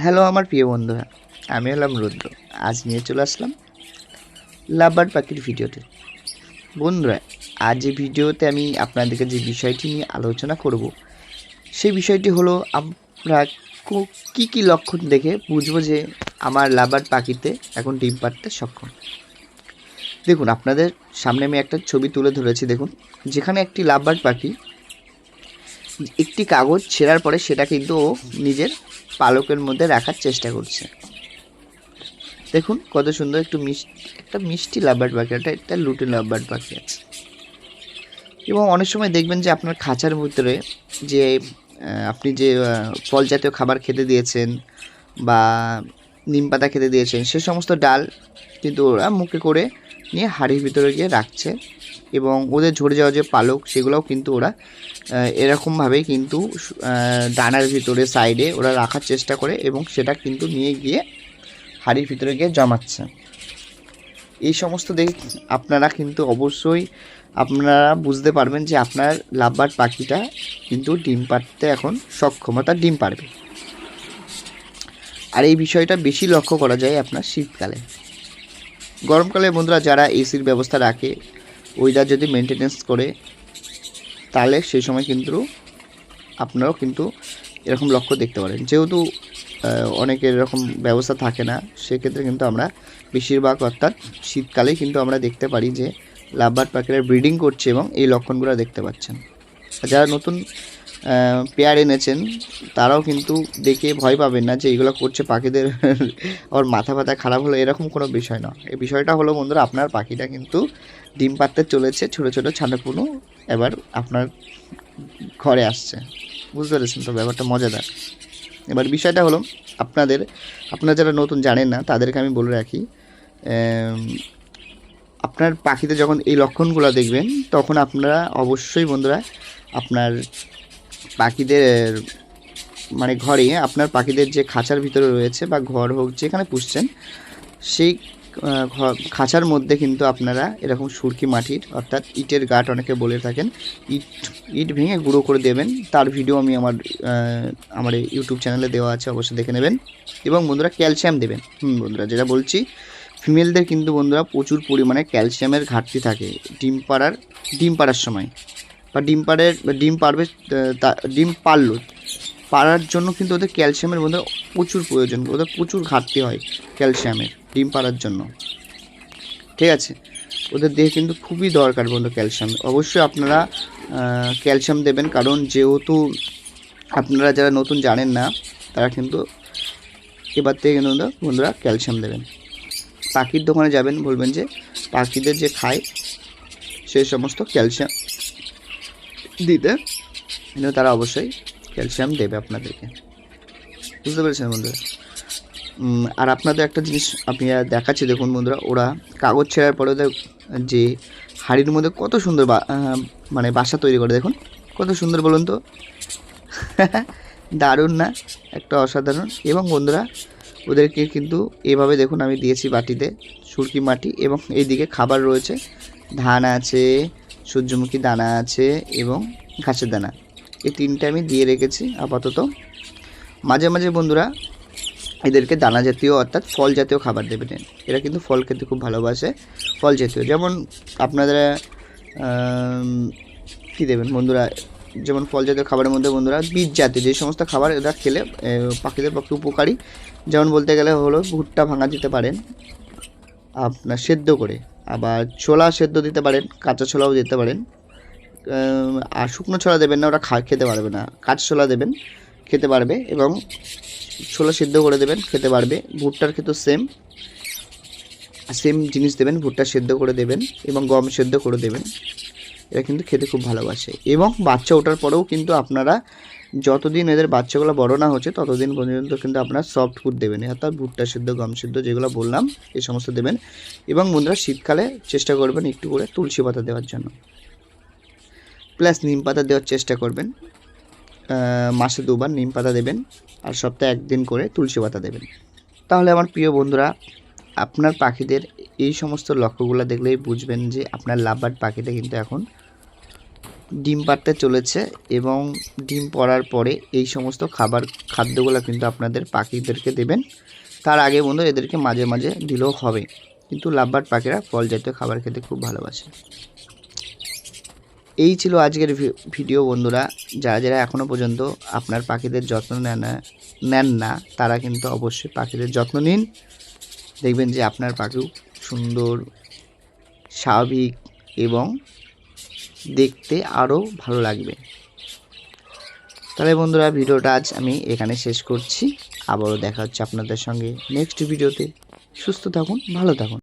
Hello, আমার প্রিয় বন্ধুরা। আমি হলাম রুদ্র। আজ নিয়ে চলে আসলাম লাভবার্ড পাখির ভিডিওতে। বন্ধুরা, আজ এই ভিডিওতে আমি আপনাদেরকে যে বিষয়টি নিয়ে আলোচনা করব, সেই বিষয়টি হলো আমরা কো- কি লক্ষণ দেখে বুঝব যে আমার লাভবার্ড পাখিতে এখন ডিম পাড়তে সক্ষম। দেখুন, আপনাদের সামনে আমি একটা ছবি তুলে ধরেছি, দেখুন। যেখানে একটি লাভবার্ড পাখি একটি কাগজ ছেঁড়ার পরে সেটা কিন্তু ও নিজের পালকের মধ্যে রাখার চেষ্টা করছে। দেখুন, কত সুন্দর একটু মিষ্টি একটা মিষ্টি লাভবার্ড পাখি, একটা একটা লুটে লাভবার্ড পাখি আছে। এবং অনেক সময় দেখবেন যে আপনার খাঁচার ভিতরে যে আপনি যে ফল জাতীয় খাবার খেতে দিয়েছেন বা নিম পাতা খেতে দিয়েছেন, সে সমস্ত ডাল কিন্তু ওরা মুখে করে নিয়ে হাড়ির ভিতরে গিয়ে রাখছে এবং ওদের ঝরে যাওয়া যে পালক, সেগুলোও কিন্তু ওরা এরকমভাবেই কিন্তু ডানার ভিতরে সাইডে ওরা রাখার চেষ্টা করে এবং সেটা কিন্তু নিয়ে গিয়ে হাড়ির ভিতরে গিয়ে জমাচ্ছে। এই সমস্ত দেখ আপনারা কিন্তু অবশ্যই আপনারা বুঝতে পারবেন যে আপনার লাভবার পাখিটা কিন্তু ডিম পাড়তে এখন সক্ষম অর্থাৎ ডিম পারবে আর এই বিষয়টা বেশি লক্ষ্য করা যায় আপনার শীতকালে। গরমকালে বন্ধুরা যারা এসির ব্যবস্থা রাখে ওইটা যদি মেনটেনেন্স করে, তাহলে সেই সময় কিন্তু আপনারাও কিন্তু এরকম লক্ষ্য দেখতে পারেন। যেহেতু অনেকের এরকম ব্যবস্থা থাকে না, সেক্ষেত্রে কিন্তু আমরা বেশিরভাগ অর্থাৎ শীতকালেই কিন্তু আমরা দেখতে পারি যে লাভবার্ড পাখিরা ব্রিডিং করছে এবং এই লক্ষণগুলো দেখতে পাচ্ছেন। যারা নতুন পেয়ার এনেছেন, তারাও কিন্তু দেখে ভয় পাবেন না যে এগুলো করছে পাখিদের। ওর মাথা ফাথা খারাপ হলো, এরকম কোনো বিষয় না এই বিষয়টা হলো বন্ধুরা, আপনার পাখিটা কিন্তু ডিম পাড়তে চলেছে ছোটো ছোটো ছানাপুনো, এবার আপনার ঘরে আসছে। বুঝতে পেরেছেন তো ব্যাপারটা মজাদার। এবার বিষয়টা হলো, আপনাদের, আপনারা যারা নতুন জানেন না, তাদেরকে আমি বলে রাখি আপনার পাখিতে যখন এই লক্ষণগুলো দেখবেন, তখন আপনারা অবশ্যই বন্ধুরা, আপনার পাখিদের মানে ঘরে আপনার পাখিদের যে খাঁচার ভিতরে রয়েছে বা ঘর হোক যেখানে পুষছেন, সেই খাঁচার মধ্যে কিন্তু আপনারা এরকম সুরকি মাটির, অর্থাৎ ইটের গাঁট অনেকে বলে থাকেন, ইট ইট ভেঙে গুঁড়ো করে দেবেন। তার ভিডিও আমি আমার আমার ইউটিউব চ্যানেলে দেওয়া আছে, অবশ্যই দেখে নেবেন। এবং বন্ধুরা ক্যালসিয়াম দেবেন। হুম, বন্ধুরা, যেটা বলছি ফিমেলদের কিন্তু বন্ধুরা প্রচুর পরিমাণে ক্যালসিয়ামের ঘাটতি থাকে ডিম পাড়ার ডিম পাড়ার সময়। বা ডিম পাড়ের বা ডিম পারবে ডিম পারল পাড়ার জন্য কিন্তু ওদের ক্যালসিয়ামের মধ্যে প্রচুর প্রয়োজন, ওদের প্রচুর ঘাটতি হয় ক্যালসিয়ামের ডিম পাড়ার জন্য। ঠিক আছে? ওদের দেহে কিন্তু খুবই দরকার বন্ধু ক্যালসিয়াম। অবশ্যই আপনারা ক্যালসিয়াম দেবেন, কারণ যেহেতু আপনারা যারা নতুন জানেন না, তারা কিন্তু এবার থেকে কিন্তু বন্ধুরা ক্যালসিয়াম দেবেন। পাখির দোকানে যাবেন, বলবেন যে পাখিদের যে খায় সেই সমস্ত ক্যালসিয়াম দিতে? কিন্তু তারা অবশ্যই ক্যালসিয়াম দেবে আপনাদেরকে। বুঝতে পেরেছেন বন্ধুরা? আর আপনাদের একটা জিনিস আপনি দেখাচ্ছি, দেখুন বন্ধুরা, ওরা কাগজ ছেঁড়ার পরে ওদের যে হাড়ির মধ্যে কত সুন্দর মানে বাসা তৈরি করে, দেখুন, কত সুন্দর বলুন তো। দারুণ না? একটা অসাধারণ। এবং বন্ধুরা, ওদেরকে কিন্তু এভাবে দেখুন, আমি দিয়েছি বাটিতে, সুরকি মাটি এবং এইদিকে খাবার রয়েছে। ধান আছে সূর্যমুখী দানা আছে এবং ঘাসের দানা। এই তিনটে আমি দিয়ে রেখেছি আপাতত। মাঝে মাঝে বন্ধুরা এদেরকে দানা জাতীয় অর্থাৎ ফল জাতীয় খাবার দেবেন এরা কিন্তু ফল খেতে খুব ভালোবাসে, ফল জাতীয়। যেমন আপনারা কী দেবেন বন্ধুরা? যেমন ফল জাতীয় খাবারের মধ্যে বন্ধুরা বীজ জাতীয়, যে সমস্ত খাবার এরা খেলে পাখিদের পক্ষে উপকারী। যেমন বলতে গেলে হলো ভুট্টা ভাঙা দিতে পারেন, আপনার সেদ্ধ করে। আবার ছোলা সেদ্ধ দিতে পারেন, কাঁচা ছোলাও দিতে পারেন। আর শুকনো ছোলা দেবেন না ওরা খা খেতে পারবে না। কাঁচা ছোলা দেবেন, খেতে পারবে এবং ছোলা সিদ্ধ করে দেবেন, খেতে পারবে। ভুট্টার ক্ষেত্রে সেম সেম জিনিস দেবেন, ভুট্টা সেদ্ধ করে দেবেন এবং গম সেদ্ধ করে দেবেন। এরা কিন্তু খেতে খুব ভালোবাসে। এবং বাচ্চা ওঠার পরেও কিন্তু আপনারা যতদিন এদের বাচ্চাগুলো বড় না হচ্ছে, ততদিন পর্যন্ত কিন্তু আপনারা সফট ফুড দেবেন। অর্থাৎ ভুট্টা সিদ্ধ, গম সিদ্ধ যেগুলো বললাম এই সমস্ত দেবেন। এবং বন্ধুরা শীতকালে চেষ্টা করবেন একটু করে তুলসী পাতা দেওয়ার জন্য। প্লাস নিম পাতা দেওয়ার চেষ্টা করবেন। মাসে দুবার নিম পাতা দেবেন। আর সপ্তাহে একদিন করে তুলসী পাতা দেবেন। তাহলে আমার প্রিয় বন্ধুরা আপনার পাখিদের এই সমস্ত লক্ষ্যগুলো দেখলেই বুঝবেন যে আপনার লাভবার্ড পাখিটা কিন্তু এখন ডিম পাড়তে চলেছে এবং ডিম পড়ার পরে এই সমস্ত খাবার, খাদ্যগুলো কিন্তু আপনাদের পাখিদেরকে দেবেন। তার আগে বন্ধু এদেরকে মাঝে মাঝে দিলেও হবে। কিন্তু লাভবার্ড পাখিরা ফল জাতীয় খাবার খেতে খুব ভালোবাসে। এই ছিল আজকের ভিডিও বন্ধুরা। যারা যারা এখনও পর্যন্ত আপনার পাখিদের যত্ন নেন না, তারা কিন্তু অবশ্যই পাখিদের যত্ন নিন। দেখবেন যে আপনার পাখিও সুন্দর, স্বাভাবিক এবং দেখতে আরও ভালো লাগবে। তাহলে বন্ধুরা, ভিডিওটা আজ আমি এখানে শেষ করছি। আবারও দেখা হচ্ছে আপনাদের সঙ্গে নেক্সট ভিডিওতে। সুস্থ থাকুন, ভালো থাকুন।